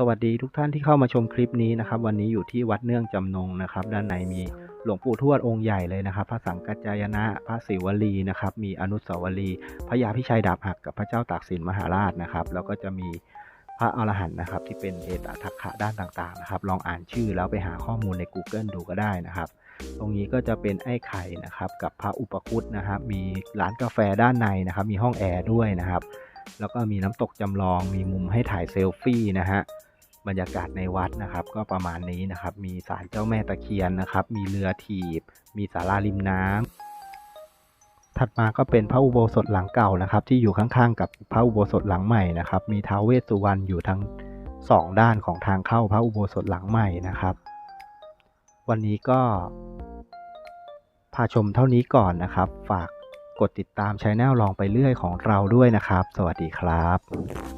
สวัสดีทุกท่านที่เข้ามาชมคลิปนี้นะครับ วันนี้อยู่ที่วัดเนื่องจำนงนะครับ ด้านในมีหลวงปู่ทวดองค์ใหญ่เลยนะครับ พระสังกัจจายนะ พระศิวลีนะครับ มีอนุสาวรีย์พระยาพิชัยดาบหักกับพระเจ้าตากสินมหาราชนะครับ แล้วก็จะมีพระอรหันต์นะครับ ที่เป็นเอตทัคคะด้านต่างๆนะครับ ลองอ่านชื่อแล้วไปหาข้อมูลใน Google ดูก็ได้นะครับ ตรงนี้ก็จะเป็นไอ้ไข่นะครับ กับพระอุปคุตนะครับ มีร้านกาแฟด้านในนะครับ มีห้องแอร์ด้วยนะครับ แล้วก็มีน้ำตกจำลอง มีมุมให้ถ่ายเซลฟี่นะฮะ บรรยากาศในวัดนะครับ ก็ประมาณนี้นะครับ มีศาลเจ้าแม่ตะเคียนนะครับ มีเรือถีบ มีศาลาริมน้ำถัดมาก็เป็นพระอุโบสถหลังเก่านะครับ ที่อยู่ข้างๆ กับพระอุโบสถหลังใหม่นะครับ มีท้าวเวสสุวรรณอยู่ทั้งสองด้านของทางเข้าพระอุโบสถหลังใหม่นะครับ วันนี้ก็พาชมเท่านี้ก่อนนะครับ ฝากกดติดตามช anel ลองไปเรื่อยของเราด้วยนะครับ สวัสดีครับ